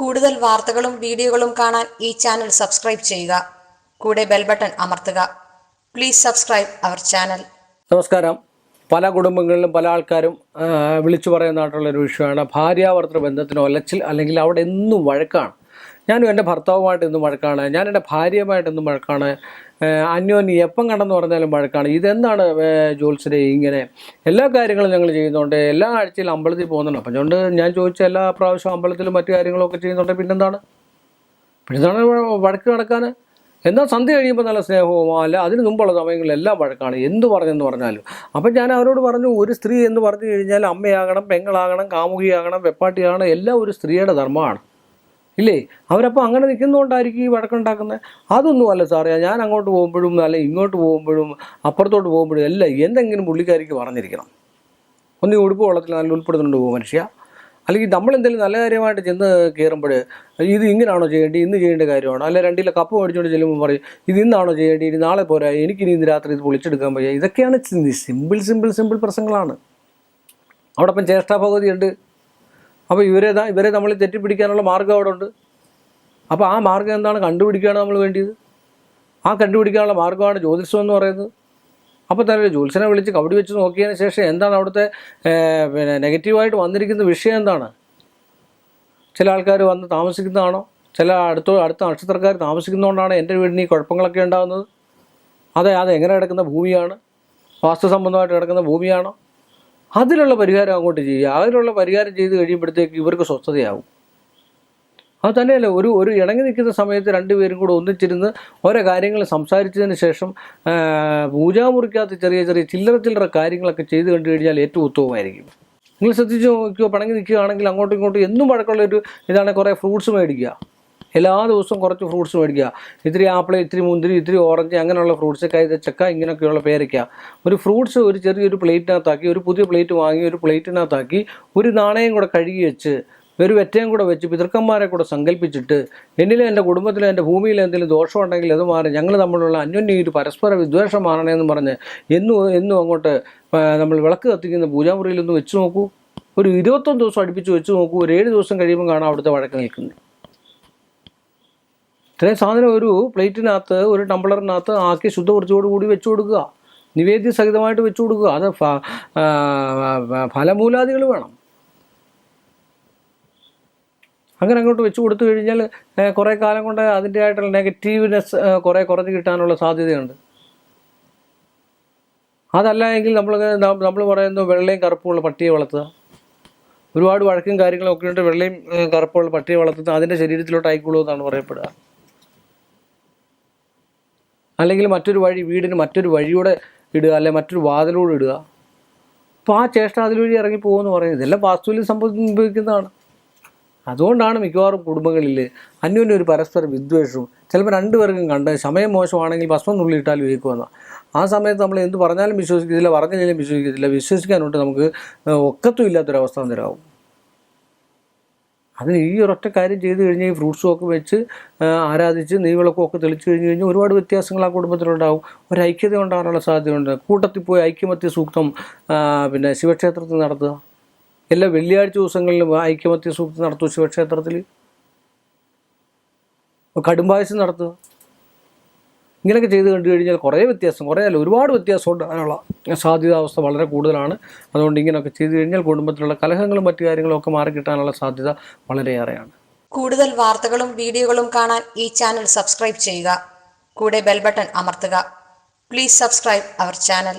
കൂടുതൽ വാർത്തകളും വീഡിയോകളും കാണാൻ ഈ ചാനൽ സബ്സ്ക്രൈബ് ചെയ്യുക. കൂടെ ബെൽ ബട്ടൺ അമർത്തുക. Please subscribe our channel. നമസ്കാരം. പല കുടുംബങ്ങളിലും പല ആൾക്കാരും വിളിച്ചു വിളിച്ചു പറയുന്നതായിട്ടുള്ളൊരു വിഷയമാണ്. ഭാര്യാഭർത്തൃ ബന്ധത്തിന് ഒലച്ചിൽ അല്ലെങ്കിൽ അവിടെ എന്നും വഴക്കാണ്. ഞാനും എന്റെ ഭർത്താവുമായിട്ട് എന്നും വഴക്കാണ്. ഞാൻ എന്റെ ഭാര്യയുമായിട്ട് വഴക്കാണ്. അന്യോന്യം എപ്പം കണ്ടെന്ന് പറഞ്ഞാലും വഴക്കാണ്. ഇതെന്താണ് ജോത്സരെ ഇങ്ങനെ എല്ലാ കാര്യങ്ങളും ഞങ്ങൾ ചെയ്യുന്നുണ്ട്. എല്ലാ ആഴ്ചയിലും അമ്പലത്തിൽ പോകുന്നുണ്ട്. അപ്പം അതുകൊണ്ട് ഞാൻ ചോദിച്ച എല്ലാ പ്രാവശ്യവും അമ്പലത്തിലും മറ്റു കാര്യങ്ങളൊക്കെ ചെയ്യുന്നുണ്ട്. പിന്നെന്താണ്? പിന്നെന്താണ് വഴക്ക് നടക്കാൻ എന്നാൽ സന്ധ്യ കഴിയുമ്പോൾ നല്ല സ്നേഹവും അല്ല അതിന് മുമ്പുള്ള സമയങ്ങളെല്ലാം വഴക്കാണ്. എന്ത് പറഞ്ഞെന്ന് പറഞ്ഞാലും. അപ്പം ഞാൻ അവരോട് പറഞ്ഞു ഒരു സ്ത്രീ എന്ന് പറഞ്ഞു കഴിഞ്ഞാൽ അമ്മയാകണം പെങ്ങളാകണം കാമുകിയാകണം വെപ്പാട്ടിയാകണം എല്ലാം ഒരു സ്ത്രീയുടെ ധർമ്മമാണ്. ഇല്ലേ? അവരപ്പോൾ അങ്ങനെ നിൽക്കുന്നതുകൊണ്ടായിരിക്കും ഈ വഴക്കുണ്ടാക്കുന്നത് അതൊന്നും അല്ല സാറേ ഞാൻ അങ്ങോട്ട് പോകുമ്പോഴും അല്ല ഇങ്ങോട്ട് പോകുമ്പോഴും അപ്പുറത്തോട്ട് പോകുമ്പോഴും അല്ല എന്തെങ്കിലും പുള്ളിക്കാരിക്ക് പറഞ്ഞിരിക്കണം. ഒന്ന് ഉടുപ്പ് വെള്ളത്തിൽ നല്ല ഉൾപ്പെടുന്നുണ്ട് പോകും മനുഷ്യ. അല്ലെങ്കിൽ നമ്മൾ എന്തെങ്കിലും നല്ല കാര്യമായിട്ട് ചെന്ന് കയറുമ്പോൾ ഇത് ഇങ്ങനെയാണോ ചെയ്യേണ്ടത് ഇന്ന് ചെയ്യേണ്ട കാര്യമാണോ? അല്ല രണ്ടിലെ കപ്പ് മേടിച്ചുകൊണ്ട് ചെല്ലുമ്പോൾ പറയും ഇത് ഇന്നാണോ ചെയ്യേണ്ടി? ഇനി നാളെ പോരാ എനിക്കിനി ഇന്ന് രാത്രി ഇത് പൊളിച്ചെടുക്കാൻ വയ്യ. ഇതൊക്കെയാണ് സിമ്പിൾ സിമ്പിൾ സിമ്പിൾ പ്രശ്നങ്ങളാണ്. അവിടെ ഇപ്പം ജ്യേഷ്ഠാഭഗവതി ഉണ്ട് അപ്പോൾ ഇവരെ ഇവരെ നമ്മൾ തെറ്റിപ്പിടിക്കാനുള്ള മാർഗം അവിടെ ഉണ്ട് അപ്പോൾ ആ മാർഗം എന്താണ്? കണ്ടുപിടിക്കുകയാണ് നമ്മൾ വേണ്ടിയത്. ആ കണ്ടുപിടിക്കാനുള്ള മാർഗമാണ് ജ്യോതിഷം എന്ന് പറയുന്നത്. അപ്പോൾ തന്നെ ജ്യോത്സനെ വിളിച്ച് കബഡി വെച്ച് നോക്കിയതിന് ശേഷം എന്താണ് അവിടുത്തെ പിന്നെ നെഗറ്റീവായിട്ട് വന്നിരിക്കുന്ന വിഷയം എന്താണ്? ചില ആൾക്കാർ വന്ന് താമസിക്കുന്നതാണോ? ചില അടുത്ത അടുത്ത നക്ഷത്രക്കാർ താമസിക്കുന്നതുകൊണ്ടാണ് എന്റെ വീടിന് ഈ കുഴപ്പങ്ങളൊക്കെ ഉണ്ടാകുന്നത്? അതെ അത് എങ്ങനെ കിടക്കുന്ന ഭൂമിയാണ്? വാസ്തു സംബന്ധമായിട്ട് കിടക്കുന്ന ഭൂമിയാണോ? അതിലുള്ള പരിഹാരം അങ്ങോട്ട് ചെയ്യുക. അതിലുള്ള പരിഹാരം ചെയ്ത് കഴിയുമ്പോഴത്തേക്ക് ഇവർക്ക് സ്വസ്ഥതയാവും. അത് തന്നെയല്ല ഒരു ഒരു ഇണങ്ങി നിൽക്കുന്ന സമയത്ത് രണ്ടുപേരും കൂടെ ഒന്നിച്ചിരുന്ന് ഓരോ കാര്യങ്ങൾ സംസാരിച്ചതിന് ശേഷം പൂജാമുറിക്കകത്ത് ചെറിയ ചെറിയ ചില്ലറ ചില്ലറ കാര്യങ്ങളൊക്കെ ചെയ്ത് കണ്ടു കഴിഞ്ഞാൽ ഏറ്റവും ഉത്തമമായിരിക്കും. നിങ്ങൾ ശ്രദ്ധിച്ച് നോക്കിയോ പണങ്ങി നിൽക്കുകയാണെങ്കിൽ അങ്ങോട്ടും ഇങ്ങോട്ടും എന്നും വഴക്കമുള്ള ഒരു ഇതാണ് കുറേ ഫ്രൂട്ട്സ് മേടിക്കുക. എല്ലാ ദിവസവും കുറച്ച് ഫ്രൂട്ട്സ് മേടിക്കുക. ഇത്തിരി ആപ്പിൾ ഇത്തിരി മുന്തിരി ഇത്തിരി ഓറഞ്ച് അങ്ങനെയുള്ള ഫ്രൂട്ട്സ് കൈതച്ചക്ക ഇങ്ങനെയൊക്കെയുള്ള പേരയ്ക്ക ഒരു ഫ്രൂട്ട്സ് ഒരു ചെറിയൊരു പ്ലേറ്റിനകത്താക്കി ഒരു പുതിയ പ്ലേറ്റ് വാങ്ങി ഒരു പ്ലേറ്റിനകത്താക്കി ഒരു നാണയം കൂടെ കഴുകി വെച്ച് ഒരു വെറ്റയും കൂടെ വെച്ച് പിതൃക്കന്മാരെ കൂടെ സങ്കല്പിച്ചിട്ട് എന്നിലും എന്റെ കുടുംബത്തിലും എന്റെ ഭൂമിയിൽ എന്തെങ്കിലും ദോഷമുണ്ടെങ്കിൽ അത് മാറി ഞങ്ങൾ തമ്മിലുള്ള അന്യോന്യം ഒരു പരസ്പര വിദ്വേഷം മാറണമെന്ന് പറഞ്ഞ് എന്നും എന്നും അങ്ങോട്ട് നമ്മൾ വിളക്ക് കത്തിക്കുന്ന പൂജാമുറിയിലൊന്ന് വെച്ച് നോക്കൂ. ഒരു ഇരുപത്തൊന്ന് ദിവസം അടുപ്പിച്ച് വെച്ച് നോക്കൂ. ഒരു ഏഴ് ദിവസം കഴിയുമ്പോൾ കാണാം അവിടുത്തെ വഴക്ക് നിൽക്കുന്നത്. ഇത്രയും സാധനം ഒരു പ്ലേറ്റിനകത്ത് ഒരു ടംബ്ലറിനകത്ത് ആക്കി ശുദ്ധവൃത്തിയോട് കൂടി വെച്ചു കൊടുക്കുക. നിവേദ്യ സഹിതമായിട്ട് വെച്ചു കൊടുക്കുക. അത് ഫലമൂലാദികൾ വേണം. അങ്ങനെ അങ്ങോട്ട് വെച്ച് കൊടുത്തു കഴിഞ്ഞാൽ കുറേ കാലം കൊണ്ട് അതിന്റെ ആയിട്ടുള്ള നെഗറ്റീവ്നെസ് കുറേ കുറഞ്ഞ് കിട്ടാനുള്ള സാധ്യതയുണ്ട്. അതല്ല എങ്കിൽ നമ്മൾ നമ്മൾ പറയുന്നു വെള്ളയും കറുപ്പുമുള്ള പട്ടിയെ വളർത്തുക. ഒരുപാട് വഴക്കും കാര്യങ്ങളും ഒക്കെ ഉണ്ട്. വെള്ളയും കറുപ്പുള്ള പട്ടിയെ വളർത്തുന്നത് അതിന്റെ ശരീരത്തിലോട്ട് ആയിക്കോളൂ എന്നാണ് പറയപ്പെടുക. അല്ലെങ്കിൽ മറ്റൊരു വഴി വീടിന് മറ്റൊരു വഴിയൂടെ ഇടുക അല്ലെങ്കിൽ മറ്റൊരു വാതിലൂടെ ഇടുക. അപ്പോൾ ആ ചേഷ്ട അതിലൂടെ ഇറങ്ങി പോകുമെന്ന് പറയുന്നത് ഇതെല്ലാം വാസ്തുവിൽ സംഭവിക്കുന്നതാണ്. അതുകൊണ്ടാണ് മിക്കവാറും കുടുംബങ്ങളിൽ അന്യോന്യം ഒരു പരസ്പര വിദ്വേഷവും ചിലപ്പോൾ രണ്ടുപേർക്കും കണ്ട് സമയം മോശമാണെങ്കിൽ ഭസ്മം നുള്ളിയിട്ടാൽ വിജയിക്കുമെന്ന ആ സമയത്ത് നമ്മൾ എന്ത് പറഞ്ഞാലും വിശ്വസിക്കത്തില്ല പറഞ്ഞില്ലെങ്കിലും വിശ്വസിക്കത്തില്ല. വിശ്വസിക്കാനോട്ട് നമുക്ക് ഒക്കത്തും ഇല്ലാത്തൊരവസ്ഥ അന്നേരമാവും അതിന് ഈ ഒരൊറ്റ കാര്യം ചെയ്ത് കഴിഞ്ഞാൽ ഈ ഫ്രൂട്ട്സും ഒക്കെ വെച്ച് ആരാധിച്ച് നെയ്വിളക്കും ഒക്കെ തെളിച്ച് കഴിഞ്ഞ് കഴിഞ്ഞാൽ ഒരുപാട് വ്യത്യാസങ്ങൾ ആ കുടുംബത്തിലുണ്ടാവും. ഒരു ഐക്യത ഉണ്ടാകാനുള്ള സാധ്യതയുണ്ട്. കൂട്ടത്തിൽ പോയി ഐക്യമത്യ സൂക്തം പിന്നെ ശിവക്ഷേത്രത്തിൽ നടത്തുക. എല്ലാ വെള്ളിയാഴ്ച ദിവസങ്ങളിലും ഐക്യമത്യ സൂക്തം നടത്തും ശിവക്ഷേത്രത്തിൽ. കടുംബായസം നടത്തുക. ഇങ്ങനെയൊക്കെ ചെയ്ത് കണ്ടു കഴിഞ്ഞാൽ കുറേ വ്യത്യാസം കുറേ അല്ല ഒരുപാട് വ്യത്യാസം ഉണ്ടാകാനുള്ള സാധ്യതാവസ്ഥ വളരെ കൂടുതലാണ്. അതുകൊണ്ട് ഇങ്ങനെയൊക്കെ ചെയ്തു കഴിഞ്ഞാൽ കുടുംബത്തിലുള്ള കലഹങ്ങളും മറ്റു കാര്യങ്ങളും ഒക്കെ മാറി കിട്ടാനുള്ള സാധ്യത വളരെയേറെയാണ്. കൂടുതൽ വാർത്തകളും വീഡിയോകളും കാണാൻ ഈ ചാനൽ സബ്സ്ക്രൈബ് ചെയ്യുക. കൂടെ ബെൽബട്ടൺ അമർത്തുക. Please subscribe our channel